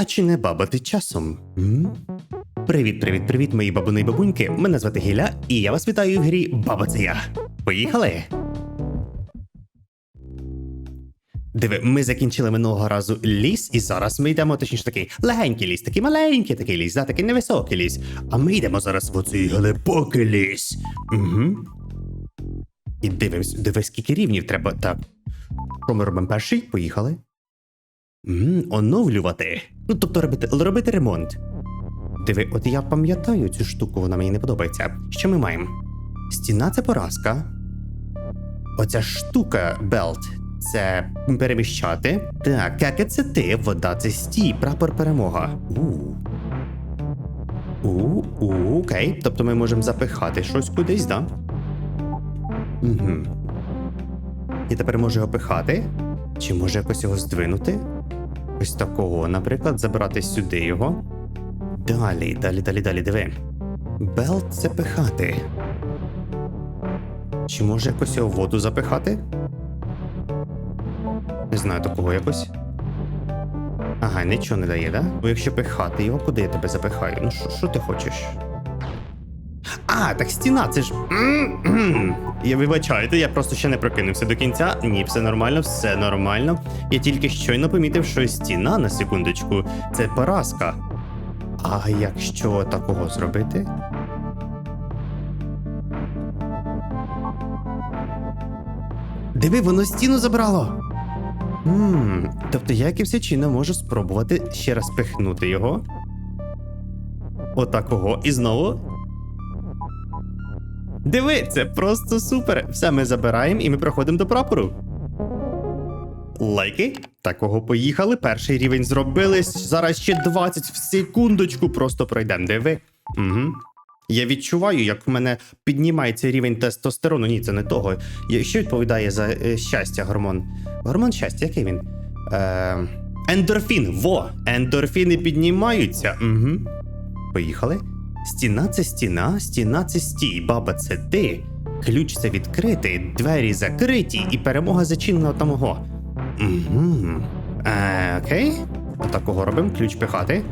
А чи не баба ти часом? М? Привіт, привіт, привіт, мої бабуни і бабуньки. Мене звати Гіля, і я вас вітаю в грі Баба це я. Поїхали! Диви, ми закінчили минулого разу ліс, і зараз ми йдемо, точніше такий легенький ліс, такий маленький такий ліс, да, такий невисокий ліс. А ми йдемо зараз в оцей глибокий ліс. Угу. І дивимось, дивись, скільки рівнів треба. Так. Що ми робимо перший? Поїхали. М, оновлювати. Ну, тобто робити, робити ремонт. Диви, от я пам'ятаю цю штуку, вона мені не подобається. Що ми маємо? Стіна це поразка. Оця штука белт це переміщати. Так, каке це ти, вода це стій, прапор перемога. У. У, у, окей. Тобто ми можемо запихати щось кудись, да? Угу. І тепер може його пихати? Чи може якось його здвинути? Ось такого, наприклад, забрати сюди його. Далі, далі, далі, далі, диви. Белт запихати. Чи може якось його воду запихати? Не знаю такого якось. Ага, нічого не дає, да? Бо якщо пихати його, куди я тебе запихаю? Ну, що ти хочеш? А, так стіна, це ж. Я вибачайте, я просто ще не прокинувся до кінця. Ні, все нормально, все нормально. Я тільки щойно помітив, що стіна на секундочку це поразка. А якщо такого зробити? Диви, воно стіну забрало. Ммм, тобто я якимось чином можу спробувати ще раз пихнути його. Отакого. І знову. Диви, це просто супер. Все ми забираємо і ми проходимо до прапору. Лайки. Такого поїхали. Перший рівень зробили. Зараз ще 20 в секундочку просто пройдемо. Диви. Угу. Я відчуваю, як в мене піднімається рівень тестостерону. Ні, це не того. Що відповідає за е, щастя гормон? Гормон щастя, який він? Е, ендорфін. Во! Ендорфіни піднімаються. Угу. Поїхали. Стіна це стіна, стіна це стій, баба це ти. Ключ це відкритий, двері закриті і перемога зачинена тамого. Угу. Е, окей. Отакого робимо. Ключ пихати.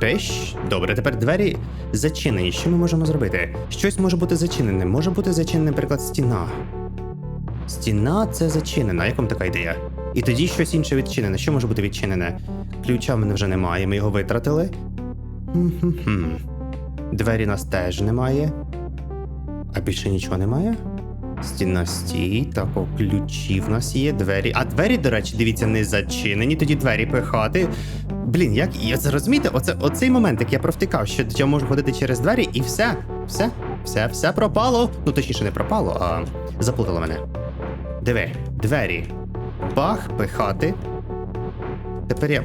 Пеш. Добре, тепер двері зачинені. Що ми можемо зробити? Щось може бути зачинене. Може бути зачинена, наприклад, стіна. Стіна це зачинена. Як вам така ідея? І тоді щось інше відчинене. Що може бути відчинене? Ключа в мене вже немає, ми його витратили. Хм-хм-хм. Двері нас теж немає. А більше нічого немає? Стіна стій, так, о, ключі в нас є, двері. А двері, до речі, дивіться, не зачинені, тоді двері пихати. Блін, як я це? Оце оцей момент, як я провтикав, що я можу ходити через двері, і все, все, все, все пропало. Ну, точніше, не пропало, а заплутало мене. Диви, двері. Бах, пихати. Тепер я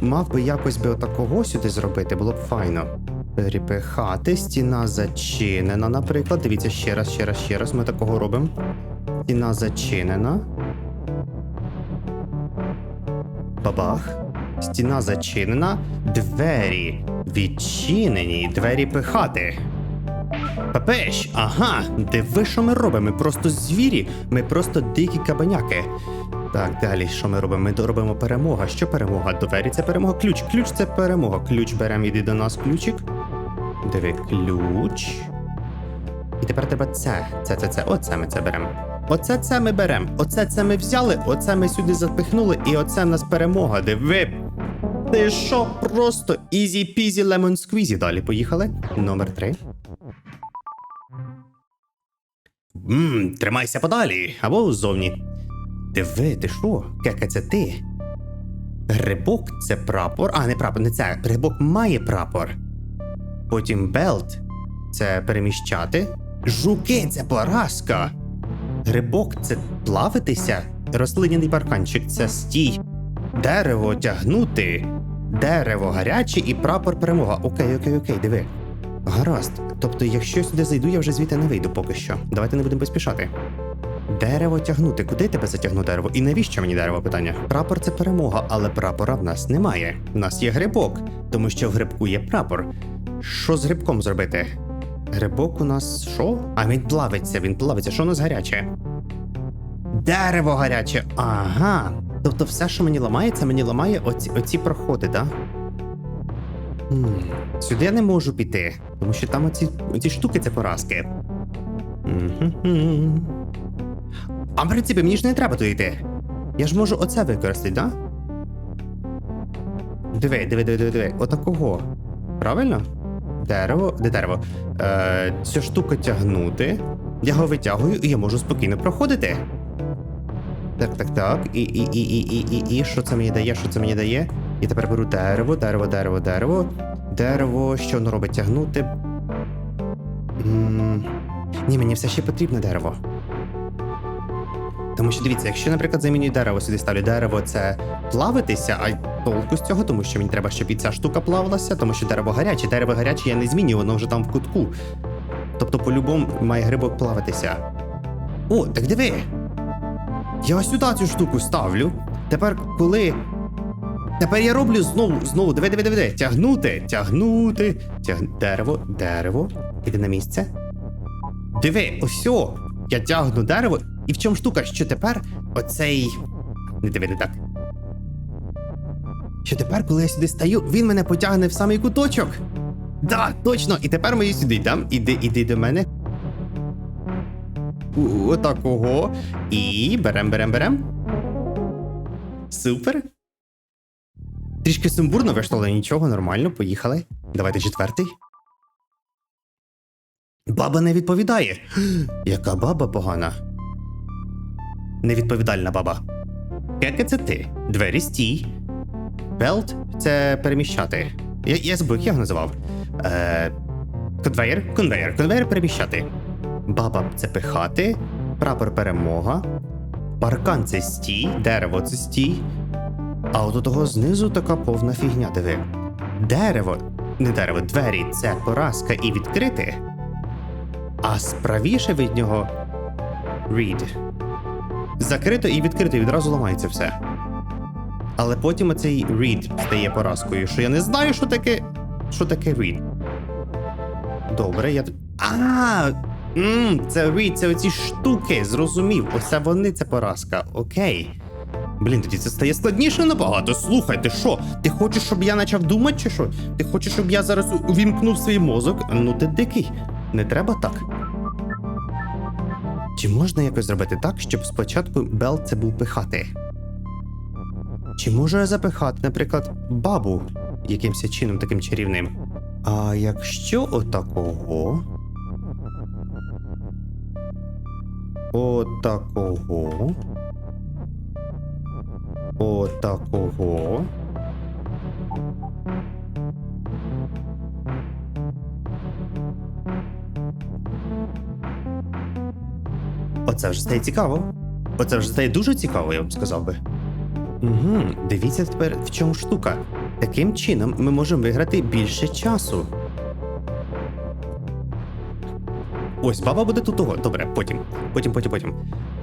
мав, би якось би отакого сюди зробити, було б файно. Перепихати, стіна зачинена, наприклад. Дивіться ще раз, ще раз, ще раз. Ми такого робимо. Стіна зачинена. Бабах. Стіна зачинена. Двері відчинені. Двері пихати. Пепеш, ага, диви, що ми робимо? Ми просто звірі, ми просто дикі кабаняки. Так, далі, що ми робимо? Ми робимо перемога. Що перемога? Двері це перемога. Ключ. Ключ це перемога. Ключ беремо, іди до нас, ключик. Диви, ключ. І тепер треба це. Це, це, це. Оце ми це беремо. Оце це ми беремо. Оце це ми взяли, оце ми сюди запихнули, і оце в нас перемога. Диви. Ти що, просто ізі-пізі лемон сквізі. Далі поїхали. Номер три. Ммм, тримайся подалі, або ззовні. Диви, ти що? Кека, це ти? Грибок це прапор. А, не прапор, не це. Грибок має прапор. Потім белт це переміщати. Жуки це поразка. Грибок це плавитися. Рослиняний парканчик це стій. Дерево тягнути. Дерево гаряче і прапор перемога. Окей, окей, окей, диви. Гаразд. Тобто, якщо сюди зайду, я вже звідти не вийду поки що. Давайте не будемо поспішати. Дерево тягнути. Куди тебе затягну дерево? І навіщо мені дерево питання? Прапор це перемога, але прапора в нас немає. В нас є грибок, тому що в грибку є прапор. Що з грибком зробити? Грибок у нас що? А він плавиться, він плавиться. Що у нас гаряче? Дерево гаряче. Ага. Тобто все, що мені ламає, це мені ламає оці, оці проходи, да? Хм, Сюди я не можу піти, тому що там оці, оці штуки це поразки. Мгм. А в принципі, мені ж не треба туди йти. Я ж можу оце використати, да? Диви, диви, диви, диви, диви. Отакого. Правильно? Дерево, де дерево? Е, цю штуку тягнути. Я його витягую і я можу спокійно проходити. Так, так, так. І, і, і, і, і, і, і, що це мені дає? Що це мені дає? І тепер беру дерево, дерево, дерево, дерево. Дерево, що воно робить тягнути. м Ні, мені все ще потрібно дерево. Тому що дивіться, якщо, наприклад, замінюю дерево, сюди ставлю дерево, це плавитися, а толку з цього, тому що мені треба, щоб і ця штука плавалася, тому що дерево гаряче, дерево гаряче я не змінюю, воно вже там в кутку. Тобто, по-любому має грибок плаватися. О, так диви. Я сюди цю штуку ставлю. Тепер, коли. Тепер я роблю знову, знову, диви, диви, диви, диви. Тягнути, тягнути. Тяг... Дерево, дерево. Іди на місце. Диви, ось я тягну дерево, і в чому штука, що тепер оцей. Не диви, не так. Що тепер, коли я сюди стаю, він мене потягне в самий куточок. Да, точно! І тепер ми сюди йдемо. Іди, іди до мене. Отакого. І берем, берем, берем. Супер. Трішки сумбурно вийшло, але нічого, нормально, поїхали. Давайте четвертий. Баба не відповідає. Яка баба погана. Невідповідальна баба. Кеке це ти. Двері стій. Белт це переміщати. Я, я забув, як називав. Е, конвейер, конвейер, конвейер переміщати. Баба це пихати. Прапор перемога. Паркан це стій, дерево це стій. А от у того знизу така повна фігня, диви. Дерево, не дерево, двері це поразка і відкрити. А справіше від нього read. Закрито і відкрито, і відразу ламається все. Але потім оцей read стає поразкою, що я не знаю, що таке. Що таке read. Добре, я. А! Мм, це read, це оці штуки, зрозумів. Оце вони це поразка. Окей. Блін, тоді це стає складніше набагато. Слухай, ти що? Ти хочеш, щоб я почав думати, чи що? Ти хочеш, щоб я зараз увімкнув свій мозок? Ну ти дикий. Не треба так. Чи можна якось зробити так, щоб спочатку Бел це був пихати? Чи можу я запихати, наприклад, бабу якимось чином таким чарівним? А якщо отакого. Отакого. Отакого. Оце вже стає цікаво. Оце вже стає дуже цікаво, я б сказав би. Угу, дивіться тепер, в чому штука. Таким чином ми можемо виграти більше часу. Ось баба буде тут того. Добре, потім. Потім, потім, потім.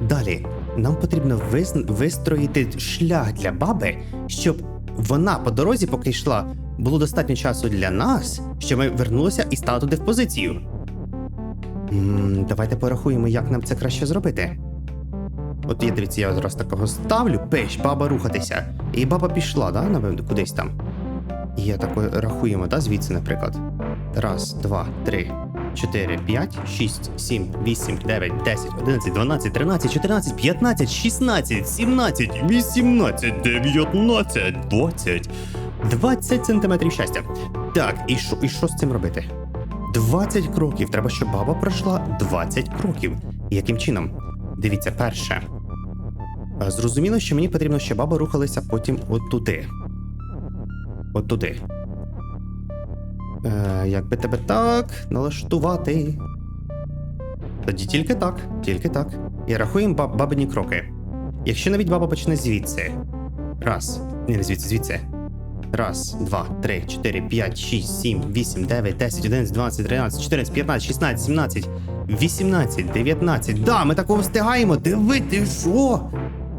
Далі, нам потрібно вис- вистроїти шлях для баби, щоб вона по дорозі, поки йшла, було достатньо часу для нас, щоб ми вернулися і стали туди в позицію. Давайте порахуємо, як нам це краще зробити. От я дивіться, я зараз такого ставлю, пиш, баба рухатися. І баба пішла, да, напевно, кудись там. І я тако рахуємо, да, звідси, наприклад. Раз, два, три, чотири, п'ять, шість, сім, вісім, дев'ять, десять, одинадцять, дванадцять, тринадцять, чотирнадцять, п'ятнадцять, шістнадцять, сімнадцять, вісімнадцять, дев'ятнадцять, двадцять. Двадцять сантиметрів щастя. Так, і що, і що з цим робити? 20 кроків. Треба, щоб баба пройшла 20 кроків. Яким чином? Дивіться, перше. Е, Зрозуміло, що мені потрібно, щоб баба рухалася потім от туди. От. Е, як тебе так налаштувати? Тоді тільки так, тільки так. І рахуємо баб, бабині кроки. Якщо навіть баба почне звідси. Раз. Ні, не звідси, звідси. Раз, два, три, чотири, п'ять, шість, сім, вісім, дев'ять, десять, одинадцять, дванадцять, тринадцять, чотирнадцять, п'ятнадцять, шістнадцять, сімнадцять, вісімнадцять, дев'ятнадцять. Да, ми такого встигаємо. Диви, ти що?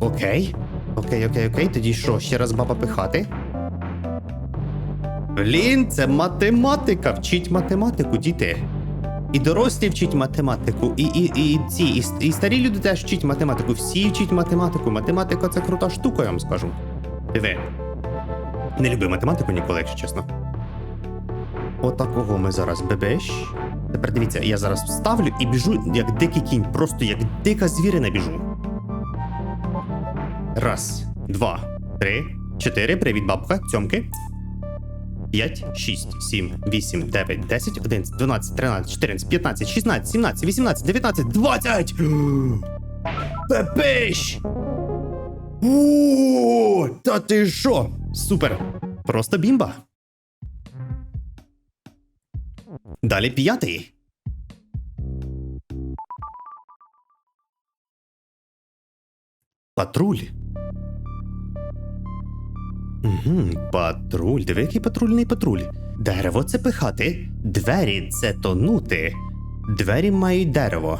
Окей. Окей, окей, окей. Тоді що, ще раз баба пихати? Блін, це математика. Вчіть математику, діти. І дорослі вчать математику, і, і, і ці, і, і старі люди теж вчать математику. Всі вчать математику. Математика це крута штука, я вам скажу. Диви. Не люблю математику ніколи, якщо чесно. Отакого ми зараз бебеш. Тепер дивіться, я зараз вставлю і біжу як дикий кінь, просто як дика звірина біжу. Раз, два, три, чотири. Привіт, бабка, цьомки. 5, 6, 7, 8, 9, 10, 11, 12, 13, 14, 15, 16, 17, 18, 19, 20! Пепиш! О, та ти що? Супер! Просто бімба. Далі п'ятий. Патруль. Угу, патруль. Диви, який патрульний патруль. Дерево це пихати, двері це тонути. Двері мають дерево.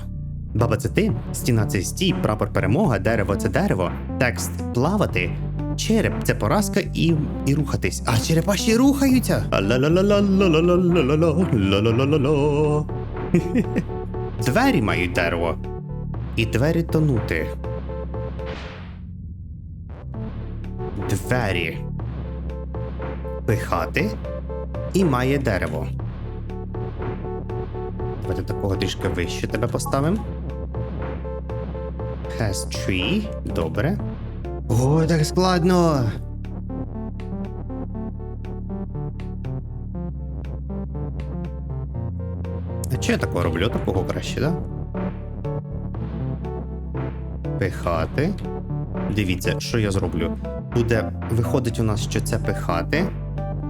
Баба, це ти? Стіна це стій, прапор перемога, дерево це дерево, текст плавати. Череп це поразка і і рухатись. А черепа ще рухаються. Двері мають дерево. І двері тонути. Двері. Пихати. І має дерево. Давайте такого трішки вище тебе поставимо. Has tree. Добре. О, так складно. А чи я такого роблю? Такого краще, да? Пихати. Дивіться, що я зроблю. Буде виходить у нас, що це пихати.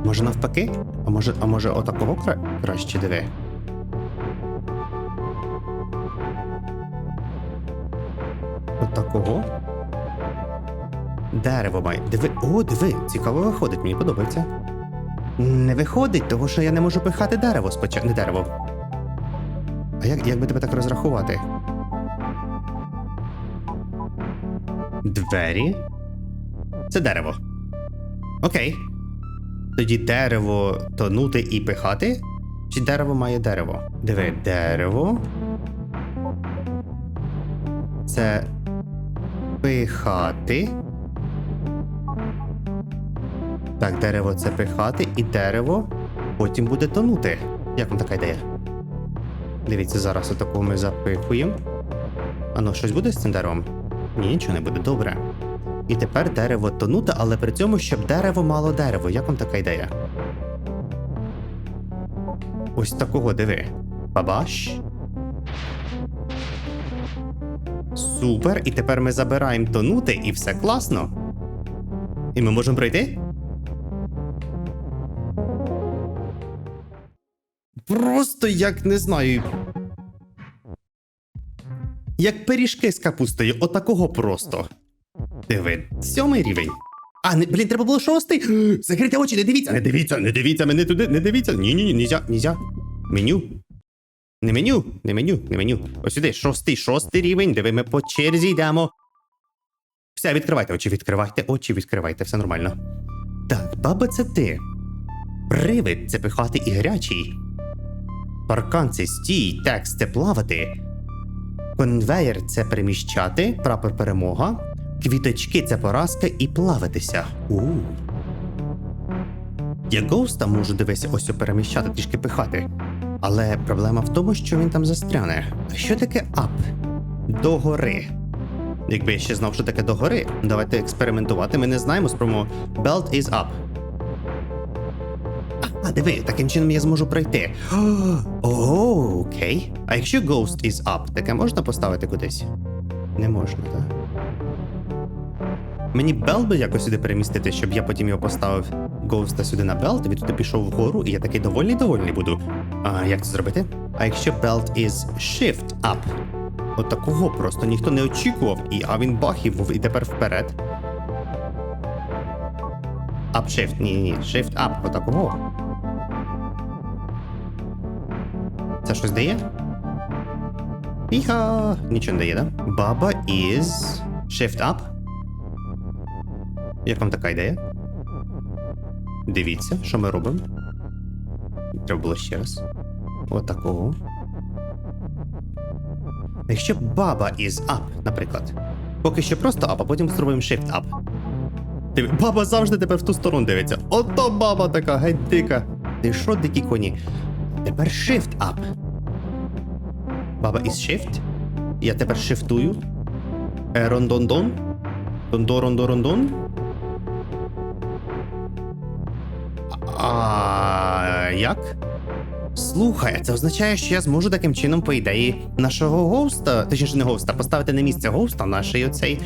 Може навпаки? А може, а може отакого кра... краще диви? Отакого? Дерево має. Диви. О, диви, цікаво виходить, мені подобається. Не виходить, того що я не можу пихати дерево спочатку. Не дерево. А як, як би тебе так розрахувати? Двері. Це дерево. Окей. Тоді дерево тонути і пихати? Чи дерево має дерево? Диви, дерево. Це пихати. Так, дерево це пихати, і дерево потім буде тонути. Як вам така ідея? Дивіться, зараз отакого ми запихуємо. А ну, щось буде з цим деревом? Ні, нічого не буде, добре. І тепер дерево тонути, але при цьому, щоб дерево мало дерево. Як вам така ідея? Ось такого диви. Бабаш. Супер. І тепер ми забираємо тонути, і все класно. І ми можемо пройти? Просто як не знаю. Як пиріжки з капустою, отакого просто. Диви, сьомий рівень. А, не, блін, треба було шостий. Закрийте очі, не дивіться, не дивіться, не дивіться мене туди, не дивіться. Ні, ні, ні, нельзя, нельзя. Меню. Не меню, не меню, не меню. Ось сюди, шостий, шостий рівень, диви, ми по черзі йдемо. Все, відкривайте очі, відкривайте очі, відкривайте, все нормально. Так, баба, це ти. Привид це пихати і гарячий. Паркан це стій, текст це плавати. Конвейер це переміщати, прапор перемога. Квіточки це поразка і плаватися. у Я гоуста можу дивися ось переміщати, трішки пихати. Але проблема в тому, що він там застряне. А що таке ап? Догори. Якби я ще знав, що таке догори, давайте експериментувати. Ми не знаємо, спробуємо. Belt is up. А, диви, таким чином я зможу пройти. О, окей. А якщо Ghost is up, таке можна поставити кудись? Не можна, так? Мені Belt би якось сюди перемістити, щоб я потім його поставив Ghost сюди на Belt, він туди пішов вгору, і я такий довольний довольний буду. А як це зробити? А якщо Belt is Shift up? От такого просто ніхто не очікував, і а він бах і, тепер вперед. Up shift, ні, ні, shift up, отакого. Це щось дає? Іха! Нічого не дає, да? Баба is shift up. Як вам така ідея? Дивіться, що ми робимо. Треба було ще раз. Отакого. Якщо баба is up, наприклад. Поки що просто up, а потім спробуємо shift up. Диви, баба завжди тепер в ту сторону дивиться. Ото баба така, геть дика. Ти що, дикі коні? Тепер shift up. Баба is shift. Я тепер шифтую. Е, Рондондон. Дондорондорондон. А як? Слухай, це означає, що я зможу таким чином, по ідеї, нашого гоуста, точніше не гоуста, поставити на місце гоуста нашої оцей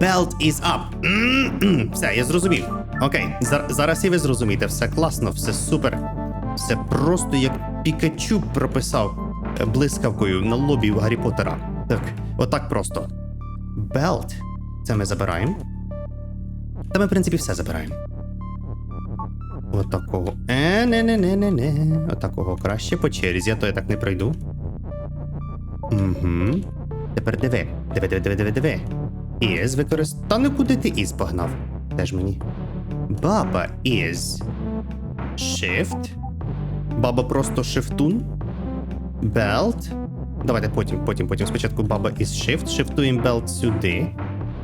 Belt is up. Все, я зрозумів. Окей, зар- зараз і ви зрозумієте, все класно, все супер. Все просто як Пікачу прописав блискавкою на лобі Гаррі Поттера. Так, отак просто. Belt. Це ми забираємо. Та ми, в принципі, все забираємо. Отакого. Е, не не не не не Отакого краще по черзі, а то я так не пройду. Угу. Тепер диви. Диви, диви, диви, диви, диви. Із використ... Та не куди ти із погнав? Теж мені. Баба із. Shift. Баба просто шифтун. Belt. Давайте потім, потім, потім. Спочатку баба із shift. Шифтуємо belt сюди.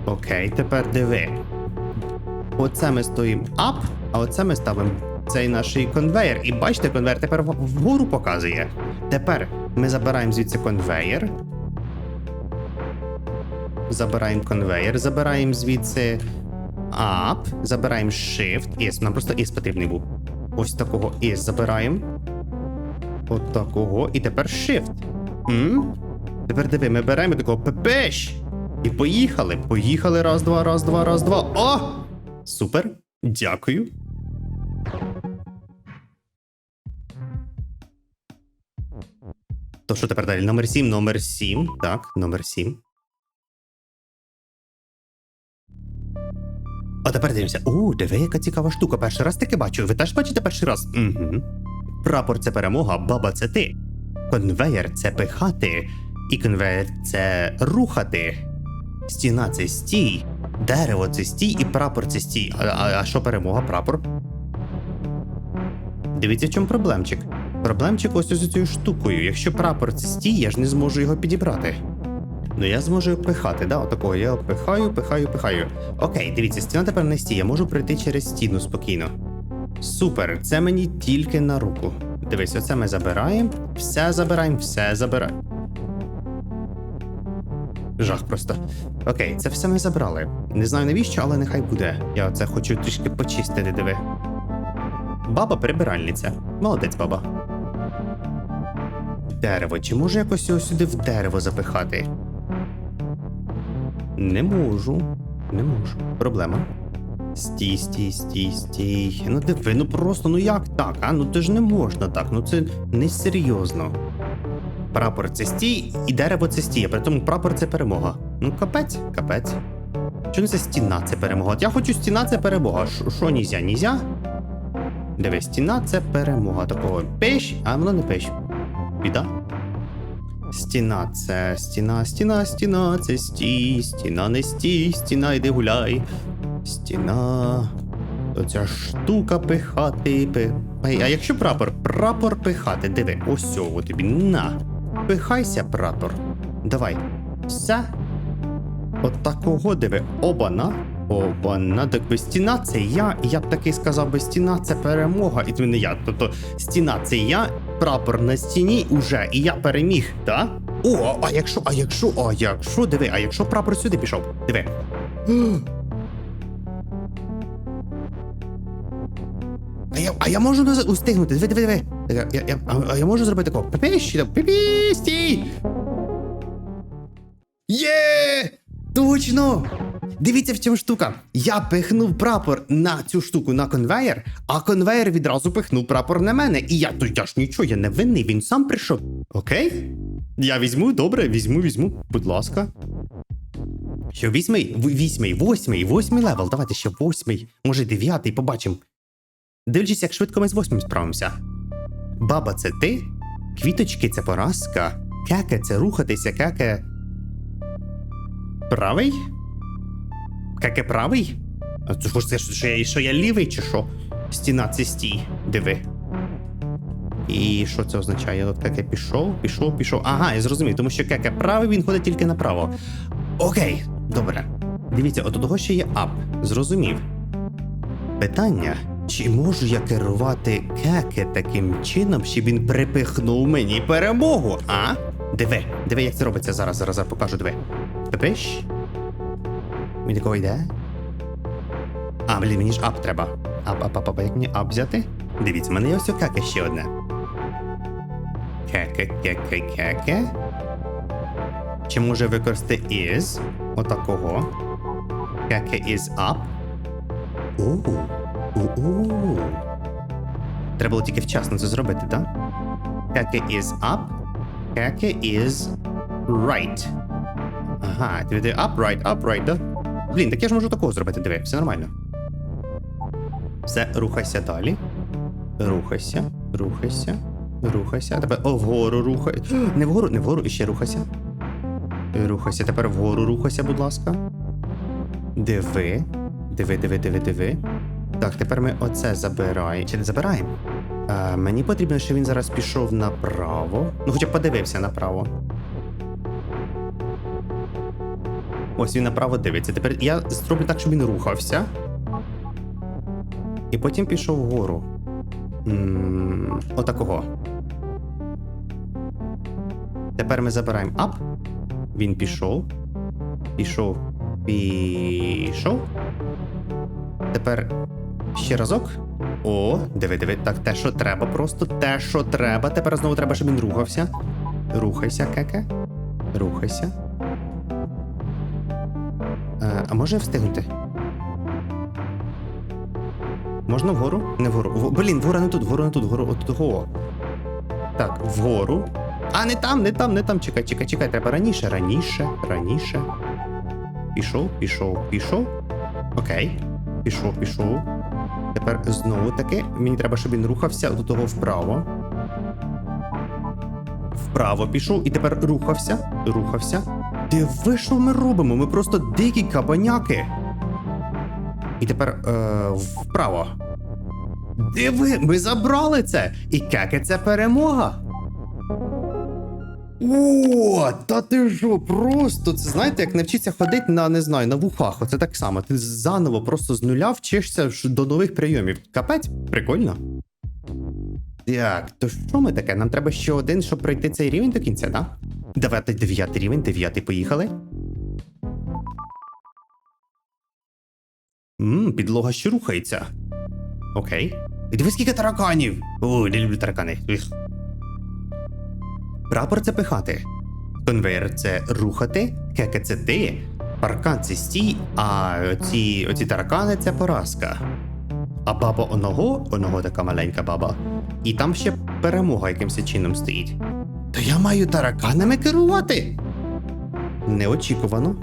Окей, тепер диви. Оце ми стоїмо up, а оце ми ставимо цей наш конвейер. І бачите, конвейер тепер вгору показує. Тепер ми забираємо звідси конвейер. Забираємо конвейер, забираємо звідси up, забираємо shift. Is. Нам просто is потрібний був. Ось такого is забираємо. От такого. І тепер shift. М? Тепер диви, ми беремо такого пепеш. І поїхали. Поїхали. Раз, два, раз, два, раз, два. О! Супер. Дякую. То що тепер далі? Номер 7, номер 7. Так, номер 7. А тепер дивимося. О, диви, яка цікава штука. Перший раз таке бачу. Ви теж бачите перший раз? Угу. Прапор це перемога, баба це ти. Конвеєр це пихати. І конвеєр це рухати. Стіна це стій. Дерево це стій і прапор це стій. А, а, а що перемога, прапор? Дивіться, в чому проблемчик. Проблемчик ось ось цією штукою. Якщо прапор це стій, я ж не зможу його підібрати. Ну я зможу пихати, да? Отакого. Я пихаю, пихаю, пихаю. Окей, дивіться, стіна тепер не стій, я можу пройти через стіну спокійно. Супер, це мені тільки на руку. Дивись, оце ми забираємо, все забираємо, все забираємо. Жах просто. Окей, це все ми забрали. Не знаю навіщо, але нехай буде. Я оце хочу трішки почистити, диви. Баба прибиральниця. Молодець, баба. Дерево. Чи можу якось його сюди в дерево запихати? Не можу. Не можу. Проблема. Стій, стій, стій, стій. Ну диви, ну просто, ну як так? А ну це ж не можна так, ну це несерйозно. Прапор це стій, і дерево це стій, а при тому прапор це перемога. Ну, капець, капець. Чому це стіна це перемога? От я хочу стіна це перемога. Що нізя, нізя? Диви, стіна це перемога. Такого пиш, а воно не пиш. Біда. Стіна це стіна, стіна, стіна, це стій, стіна не стій, стіна йди гуляй. Стіна. Оця штука пихати. Пи... А якщо прапор? Прапор пихати. Диви, ось тобі. На. Пихайся, прапор. Давай. Все. От такого диви. Обана. Обана. Так би стіна це я, я б таки сказав би, стіна це перемога, і це не я. Тобто стіна це я, прапор на стіні уже, і я переміг, так? О, а якщо, а якщо, а якщо, диви, а якщо прапор сюди пішов? Диви. А я, можу устигнути. Диви, диви, диви. Я, я, я, а, я можу зробити такого. Пипі, пипі, стій! Є! Точно! Дивіться, в чому штука. Я пихнув прапор на цю штуку на конвейер, а конвейер відразу пихнув прапор на мене. І я то я ж нічого, я не винний, він сам прийшов. Окей? Я візьму, добре, візьму, візьму, будь ласка. Що, вісьмий, вісьмий, восьмий, восьмий левел. Давайте ще восьмий, може дев'ятий, побачимо. Дивлячись, як швидко ми з восьмим справимося. Баба, це ти? Квіточки це поразка. Кеке це рухатися, кеке. Правий? Кеке правий? А це це ж- що я, що я лівий чи що? Стіна це стій. Диви. І що це означає? От Кеке пішов, пішов, пішов. Ага, я зрозумів, тому що Кеке правий, він ходить тільки направо. Окей, добре. Дивіться, от того ще є ап. Зрозумів. Питання: чи можу я керувати Кеке таким чином, щоб він припихнув мені перемогу? А? Диви, диви, як це робиться зараз. Зараз я покажу, диви. Пипиш? Він такого йде. А, блін, мені ж ап треба. Ап, ап, ап, ап, як мені ап взяти? Дивіться, в мене є ось кеке ще одне. Кеке, кеке, кеке. Чи може використати is? Отакого. Кеке is up. Оу. У-у. Треба було тільки вчасно це зробити, так? Кеке is up. Кеке is right. Ага, ти веде up, right, up, right, да? Блін, так я ж можу такого зробити, диви, все нормально. Все, рухайся далі. Рухайся, рухайся, рухайся. Тепер о, вгору рухай. Не вгору, не вгору, і ще рухайся. Рухайся, тепер вгору рухайся, будь ласка. Диви. Диви, диви, диви, диви. Так, тепер ми оце забираємо. Чи не забираємо? А, мені потрібно, щоб він зараз пішов направо. Ну, хоча б подивився направо. Ось він направо дивиться. Тепер я зроблю так, щоб він рухався. І потім пішов вгору. М, Отакого. Тепер ми забираємо ап. Він пішов. Пішов. Пішов. Тепер ще разок. О, диви, диви. Так, те, що треба, просто те, що треба. Тепер знову треба, щоб він рухався. Рухайся, кеке. Рухайся. Е, а може встигнути? Можна вгору? Не вгору. В... Блін, вгора не тут, вгору не тут, вгору от того. Так, вгору. А, не там, не там, не там. Чекай, чекай, чекай. Треба раніше, раніше, раніше. Пішов, пішов, пішов. Окей. Пішов, пішов. Тепер знову таки. Мені треба, щоб він рухався до того вправо. Вправо пішов і тепер рухався. Рухався. Диви, що ми робимо? Ми просто дикі кабаняки. І тепер е, вправо. Диви, ми забрали це! І кеке це перемога. О, та ти що, просто це знаєте, як навчитися ходити на не знаю, на вухах. Оце так само. Ти заново просто з нуля вчишся до нових прийомів. Капець, прикольно. Так, то що ми таке? Нам треба ще один, щоб пройти цей рівень до кінця, так? Давайте дев'ятий рівень, дев'ятий, поїхали. Мм, підлога ще рухається. Окей. І диви, скільки тараканів! Ой, не люблю таракани. Прапор це пихати. Конвейер це рухати, кеке це ти, паркан це стій, а оці, оці таракани це поразка. А баба оного, оного така маленька баба. І там ще перемога якимось чином стоїть. То я маю тараканами керувати. Неочікувано.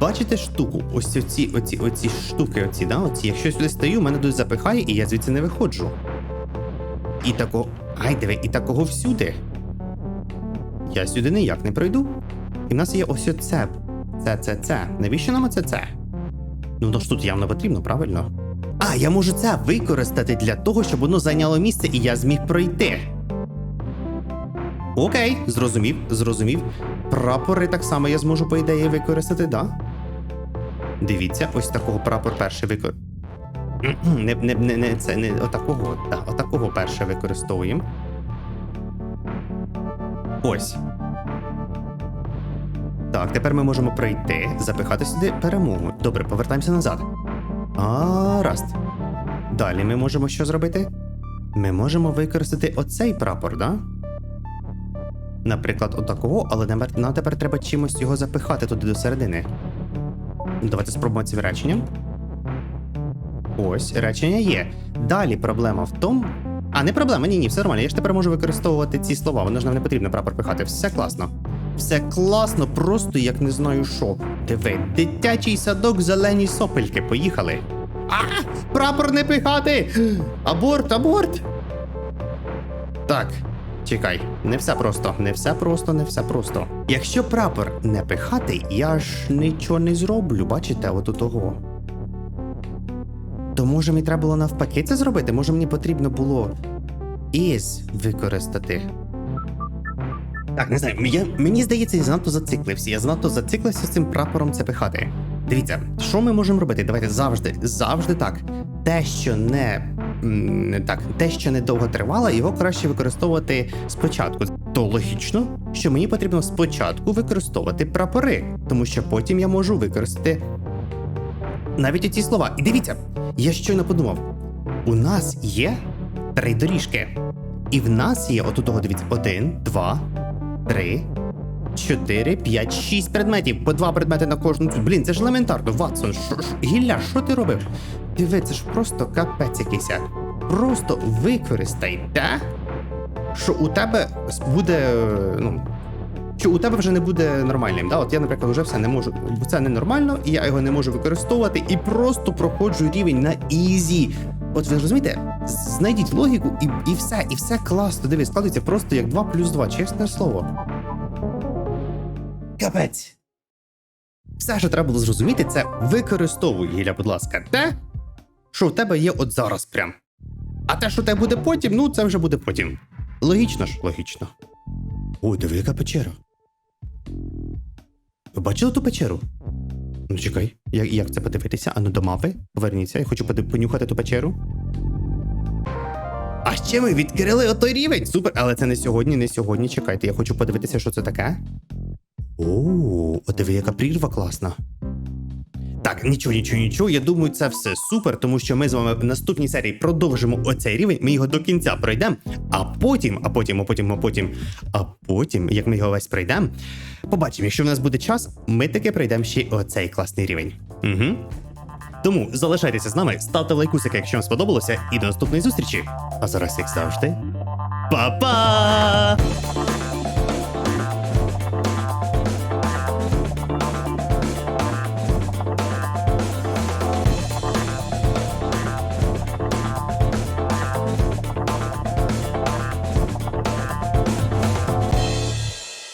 Бачите штуку? Ось оці, оці, оці штуки, оці, да? Оці. Якщо я сюди стою, мене тут запихає, і я звідси не виходжу. І такого. Ай, диви, і такого всюди. Я сюди ніяк не пройду. І в нас є ось оце. Це, це, це. Навіщо нам оце це? Ну, воно ж тут явно потрібно, правильно? А, я можу це використати для того, щоб воно зайняло місце і я зміг пройти. Окей, зрозумів, зрозумів. Прапори так само я зможу, по ідеї, використати, да? Дивіться, ось такого прапор перший викор... Не, не, не, не, це не отакого, да, отакого перше використовуємо. Ось. Так, тепер ми можемо пройти, запихати сюди перемогу. Добре, повертаємося назад. А, раст. Далі ми можемо що зробити? Ми можемо використати оцей прапор, да? Наприклад, отакого, але нам, тепер треба чимось його запихати туди до середини. Давайте спробуємо цим реченням. Ось, речення є. Далі проблема в тому. А, не проблема, ні, ні, все нормально. Я ж тепер можу використовувати ці слова. Воно ж нам не потрібно прапор пихати. Все класно. Все класно, просто як не знаю що. Диви, дитячий садок, зелені сопельки. Поїхали. А! Прапор не пихати! Аборт, аборт! Так, чекай, не все просто, не все просто, не все просто. Якщо прапор не пихати, я ж нічого не зроблю, бачите, от у того. То може мені треба було навпаки це зробити? Може мені потрібно було is використати. Так, не знаю, я, мені здається, я занадто зациклився. Я занадто зациклився з цим прапором це пихати. Дивіться, що ми можемо робити? Давайте завжди, завжди так. Те, що не, так, те, що не довго тривало, його краще використовувати спочатку. То логічно, що мені потрібно спочатку використовувати прапори, тому що потім я можу використати навіть оці слова. І дивіться, я щойно подумав: у нас є три доріжки. І в нас є отут того, дивіться, один, два, три, чотири, п'ять, шість предметів. По два предмети на кожну. Блін, це ж елементарно, Ватсон. Шо, шо, Гілля, що ти робив? Диви, це ж просто капець якийсь. Просто використай те, що у тебе буде. е, Ну, що у тебе вже не буде нормальним. Да? От я, наприклад, вже все не можу, бо це ненормально, і я його не можу використовувати, і просто проходжу рівень на ізі. От ви розумієте, знайдіть логіку і, і все, і все класно. Дивись, складується просто як 2 плюс 2, чесне слово. Капець. Все, що треба було зрозуміти, це використовуй, Гіля, будь ласка, те, що в тебе є от зараз прям. А те, що в тебе буде потім, ну це вже буде потім. Логічно ж, логічно. Ой, диви, яка печера. Ви бачили ту печеру? Ну чекай, як, як це подивитися? Ану до мапи. Поверніться, я хочу понюхати ту печеру. А ще ми відкрили отой рівень. Супер, але це не сьогодні, не сьогодні. Чекайте, я хочу подивитися, що це таке. О, о, диви, яка прірва класна. Так, нічого, нічого, нічого. Я думаю, це все супер, тому що ми з вами в наступній серії продовжимо оцей рівень. Ми його до кінця пройдемо, а потім, а потім, а потім, а потім, а потім, як ми його весь пройдемо, побачимо, якщо в нас буде час, ми таки пройдемо ще оцей класний рівень. Угу. Тому залишайтеся з нами, ставте лайкусики, якщо вам сподобалося, і до наступної зустрічі. А зараз, як завжди, па-па!